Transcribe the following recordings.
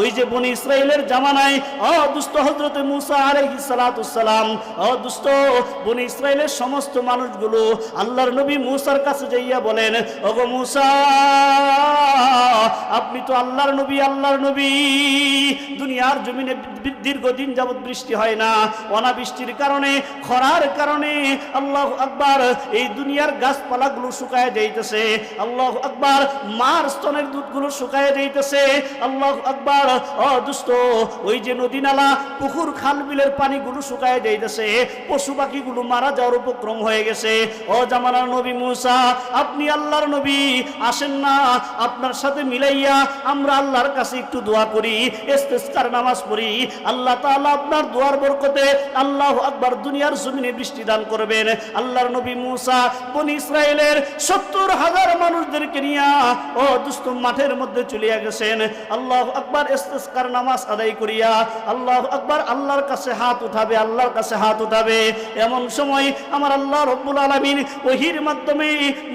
ওই যে বনি ইসরায়েলের জামানায় সমস্ত মানুষগুলো আল্লাহর নবী মুসার কাছে যাইয়া বলেন আপনি তো আল্লাহর নবী আল্লাহর নবী। দুনিয়ার জমিনে দীর্ঘদিন যাবত বৃষ্টি হয় না, অনাবৃষ্টির কারণে, খরার কারণে, আল্লাহ আকবার, এই দুনিয়ার গাছপালাগুলো শুকায় যাইতেছে। আল্লাহ আকবার, মার স্তনের দুধগুলো শুকায় যাইতেছে। আল্লাহ আকবার ও দুষ্ট ওই যে নদী নালা, পুকুর খাল বিলের পানিগুলো শুকায় যাইতেছে, পশু পাখিগুলো মারা যাওয়ার উপক্রম হয়ে গেছে। জামানার নবী আপনি আল্লাহর নবী, আসেন না, আপনার সাথে মিলাইয়া আমরা আল্লাহর কাছে একটু দোয়া করি নামাজ পড়ি। আল্লাহ আপনার দোয়ার বরকতে আল্লাহ আকবার দুনিয়ার জমিনে বৃষ্টি দান করবেন। আল্লাহর নবী ইসরায়েলের সত্তর হাজার মানুষদেরকে নিয়ে, ও দুস্থ মাঠের মধ্যে চলিয়া গেছেন। আল্লাহ আকবার নামাজ আদায় করিয়া আল্লাহ আকবার আল্লাহর কাছে হাত উঠাবে, আল্লাহর কাছে হাত উঠাবে। এমন সময় আমার আল্লাহ রব্বুল আলামিন ওহির মাধ্যমে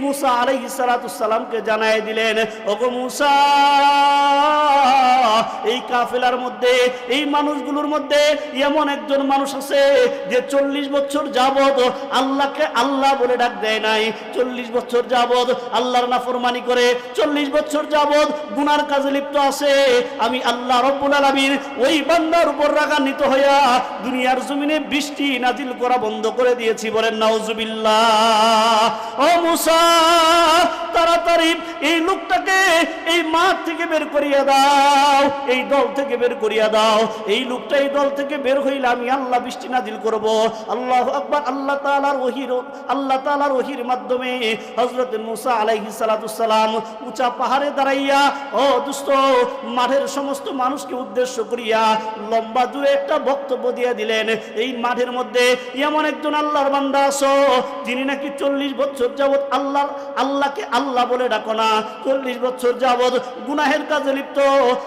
মুসা আলাইহিস সালাতু সালামকে জানায় দিলেন, ওগো মুসা, এই কাফেলার মধ্যে, এই মানুষগুলোর মধ্যে এমন একজন মানুষ আছে যে চল্লিশ বছর যাবত আল্লাহকে আল্লাহ বলে ডাক দেয় নাই। চল্লিশ বছর যাবত আল্লাহর নাফরমানি করে, চল্লিশ বছর যাবত গুনার কাজে লিপ্ত আছে। আমি আল্লাহ রব্বুল আলামিন ওই বান্দার উপর রাগান্বিত হইয়া দুনিয়ার জমিনে বৃষ্টি নাজিল করা বন্ধ করে দিয়েছি বলেন, নাউজুবিল্লাহ। ও মুসা তাড়াতাড়ি এই লোকটাকে এই মাঠ থেকে বের করিয়া দাও, এই দল থেকে বের করিয়া দাও। এই লোকটা এই দল থেকে বের হইলে আমি আল্লাহ বৃষ্টি নাজিল করব। আল্লাহ আকবার, আল্লাহ তাআলার ওহির, আল্লাহ তাআলার ওহির মাধ্যমে হযরত মুসা আলাইহিস সালাম উঁচা পাহাড়ে দাঁড়াইয়া, ও দুষ্ট, মাঠের সমস্ত মানুষকে উদ্দেশ্য করিয়া লম্বা দূরে একটা বক্তব্য দিয়ে দিলেন। এই মাঠের মধ্যে এমন একজন আল্লাহর বান্দা আছো, যিনি নাকি চল্লিশ বছর যাবত আল্লাহ, আল্লাহকে আল্লাহ বলে ডাকো না। চল্লিশ বছর যাবৎ গুনাহের কাজে লিপ্ত।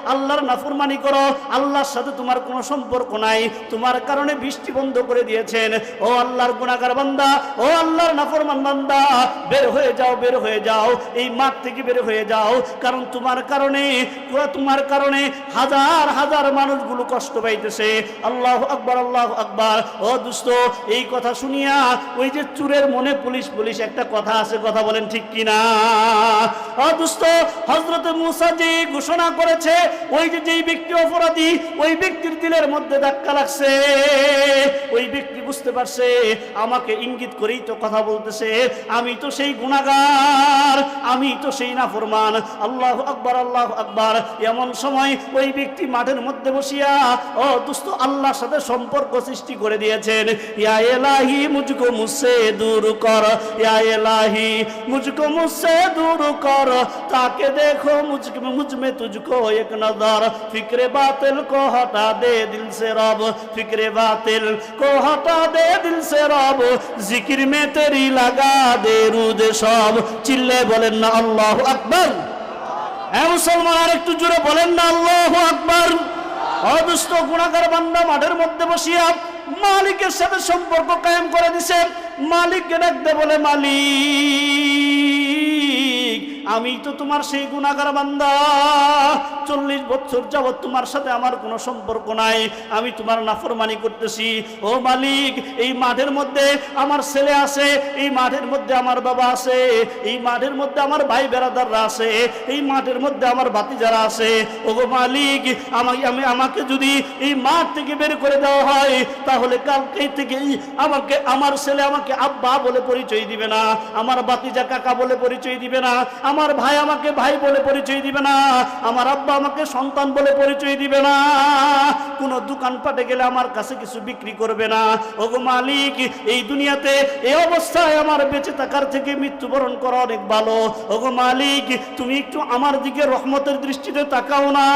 আল্লাহর নাফরমানি করো। আল্লাহর সাথে তোমার কোনো সম্পর্ক নাই। তোমার কারণে বৃষ্টি বন্ধ করে দিয়েছেন। ও আল্লাহর গুণাগার বান্দা, ও আল্লাহর নাফরমান বান্দা, বের হয়ে যাও, বের হয়ে যাও। এই মাঠ থেকে বের হয়ে যাও। কারণ তোমার কারণে তোমার কারণে হাজার হাজার মানুষগুলো কষ্ট পাইতেছে। আল্লাহ আকবার আল্লাহ আকবার। ও দুস্ত, এই কথা শুনিয়া ওই যে চুরের মনে পুলিশ পুলিশ একটা কথা আছে, কথা বলেন ঠিক কিনা? ও দুস্ত হজরত মুসা যে ঘোষণা করেছে, ওই যে যেই ব্যক্তি অপরাধী, ওই ব্যক্তির দিলের মধ্যে ধাক্কা লাগছে। ওই ব্যক্তি বুঝতে পারছে, আমাকে ইঙ্গিত করেই তো কথা বলতেছে, আমি তো সেই গুণাগার আমি তো সেই নাফরমান। আল্লাহ আকবার আল্লাহ আকবার। এমন সময় ওই ব্যক্তি মাঠের মধ্যে বসিয়া, ও দুস্ত আল্লাহর সাথে সম্পর্ক সৃষ্টি করে দিয়েছেন। ইয়া এলাহি মুজকো মুসে দূর কর। ইয়া এলাহি মুজকো মুসে দূর কর। তাকে দেখো মুজক মুজমে তুজকো এক নজর। ফিকরে বাতিল কো হটা দে দিল সে রব। ফিকরে বাতিল কো হটা দে দিল সে রব। জিকির মে তেরি লাগা দে রুদ সব। চিল্লে বলেন না, আল্লাহু আকবার। হ্যাঁ মুসলমান আর একটু জোরে বলেন না, আল্লাহ আকবর। অদুষ্ট গুণাগার বান্দা মাঠের মধ্যে বসিয়া মালিকের সাথে সম্পর্ক কায়েম করে দিছে। মালিককে ডাকতে বলে, মালিক। আমি তো তোমার সেই গুণাগার বান্দা। চল্লিশ বছর যাবৎ তোমার সাথে আমার কোনো সম্পর্ক নাই। আমি তোমার নাফরমানি করতেছি। ও মালিক, এই মাঠের মধ্যে আমার ছেলে আছে, এই মাঠের মধ্যে আমার বাবা আছে, এই মাঠের মধ্যে আমার ভাই বেড়াদাররা আছে, এই মাঠের মধ্যে আমার বাতিজারা আছে। ও গো মালিক, আমাকে আমি আমাকে যদি এই মাঠ থেকে বের করে দেওয়া হয়, তাহলে কালকে থেকে আমাকে আমার ছেলে আমাকে আব্বা বলে পরিচয় দিবে না, আমার বাতিজা কাকা বলে পরিচয় দিবে না, আমার ভাই আমাকে ভাই বলে পরিচয় দিবে না, আমার আব্বা আমাকে সন্তান বলে পরিচয় দিবে না। কোন দোকানপাটে গেলে আমার কাছে কিছু বিক্রি করবে না। ওগো মালিক, এই দুনিয়াতে এই অবস্থায় আমার বেঁচে থাকার থেকে মৃত্যুবরণ করা অনেক ভালো। ওগো মালিক, তুমি একটু আমার দিকে রহমতের দৃষ্টিতে তাকাও না।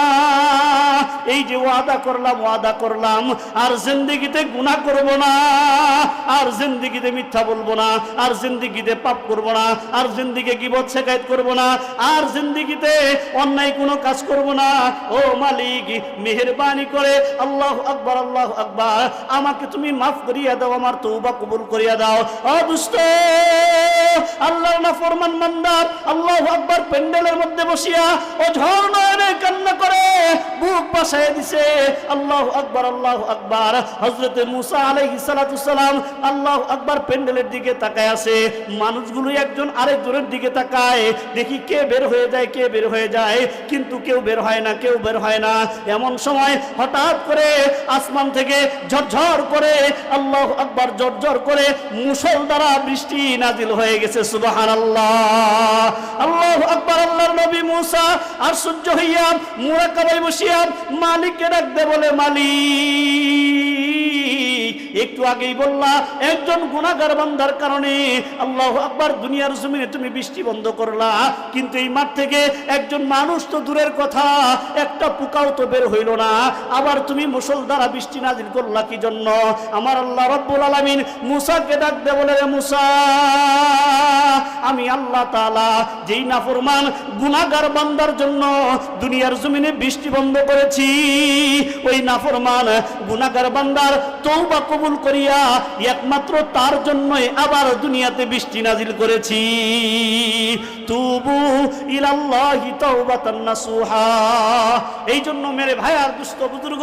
এই যে ওয়াদা করলাম ওয়াদা করলাম, আর জিন্দিগিতে গুনাহ করব না। আর জিন্দিগিতে মিথ্যা বলব না। আর জিন্দিগিতে পাপ করব না। আর জিন্দিগে গিবত শেখায়ত করব না, আর জিন্দিগিতে অন্যায় কোনো কাজ করব না। ও মালিক, মেহরবানি করে আল্লাহ আকবর আল্লাহ আকবর, আমাকে তুমি মাফ করিয়া দাও, আমার তৌবা কবুল করিয়া দাও। অদুষ্ট আল্লাহ না ফরমান মান্দার আল্লাহ আকবর প্যান্ডেলের মধ্যে বসিয়া, ও ঝর্ণ বাসায় দিছে, আল্লাহ আকবার আল্লাহ আকবার। হজরতে মুসা আলাইহিস সালাতু সালাম আল্লাহ আকবার প্যান্ডেলের দিকে তাকায় আছে। মানুষগুলো একজন আরেকজনের দিকে তাকায়। দেখি কে বের হয়ে যায়, কে বের হয়ে যায়। কিন্তু কেউ বের হয় না, কেউ বের হয় না। এমন সময় হঠাৎ করে আসমান থেকে ঝরঝর করে আল্লাহ আকবার ঝরঝর করে মুসল দ্বারা বৃষ্টি নাজিল হয়ে গেছে সুবাহান আল্লাহ আল্লাহ আকবার। মুসা, আর সূর্য হইয়া মুরাকাবাই বসিয়া মালিককে ডাকতে বলে, মালিক! একটু আগেই বললা, একজন গুণাগার বান্দার কারণে আল্লাহ আকবার দুনিয়ার জমিনে তুমি বৃষ্টি বন্ধ করলা। কিন্তু এই মাঠ থেকে একজন মানুষ তো দূরের কথা, একটা পোকাও তো বের হইল না। আবার তুমি মুসল দ্বারা বৃষ্টি নাজিল করলা কি জন্য? আমার আল্লাহ রব্বুল আলামিন মুসাকে ডাক দে বলে মুসা! আমি আল্লাহ তাআলা যেই নাফরমান গুনাহগার বান্দার জন্য দুনিয়ার জমিনে বৃষ্টি বন্ধ করেছি, ওই নাফরমান গুনাহগার বান্দার তওবা কবুল করিয়া একমাত্র তার জন্যই আবার দুনিয়াতে বৃষ্টি নাজিল করেছি। তুবু ইলাল্লাহি তাওবাতান নাসুহা। এই জন্য মেরে ভাই আর দুস্থ বুজুর্গ,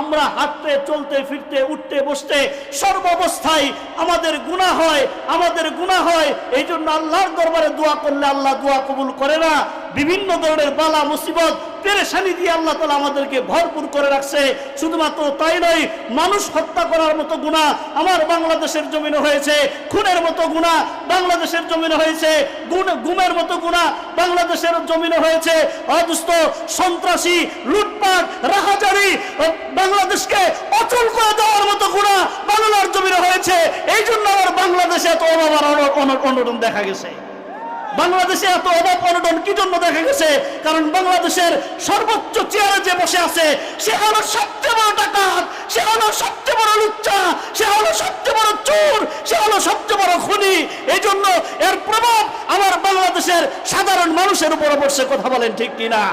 আমরা হাঁটতে, চলতে, ফিরতে, উঠতে, বসতে সর্বাবস্থায় আমাদের গুনাহ হয়, আমাদের গুনাহ হয়, এই জন্য আল্লাহর দরবারে দোয়া করলে আল্লাহ দোয়া কবুল করে না। বিভিন্ন ধরনের বালা, মুসিবত, পেরেশানি দিয়ে আল্লাহ তালা আমাদেরকে ভরপুর করে রাখছে। শুধুমাত্র তাই নয়, মানুষ হত্যা করার মতো গুণা আমার বাংলাদেশের জমিনে হয়েছে, খুনের মতো গুণা বাংলাদেশের জমিনে হয়েছে গুমের মতো গুণা বাংলাদেশের জমিনে হয়েছে। অদুস্থ সন্ত্রাসী, লুটপাট, রাহাজারি, বাংলাদেশকে অচল করে দেওয়ার মতো গুণা বাংলার জমিনে হয়েছে এই জন্য আমার বাংলাদেশে এত অভাব আর অন- অন- অনটন দেখা গেছে। বাংলাদেশে এত অভাব, অনটন কি জন্য দেখা গেছে? কারণ বাংলাদেশের সর্বোচ্চ চেয়ারে যে বসে আছে, সে হলো সবচেয়ে বড় ডাকাত, সে হলো সবচেয়ে বড় লুচ্চা, সে হলো সবচেয়ে বড় চোর, সে হলো সবচেয়ে বড় খুনি। এই জন্য এর প্রভাব আমার বাংলাদেশের সাধারণ মানুষের উপরে পড়ছে কথা বলেন ঠিক কিনা।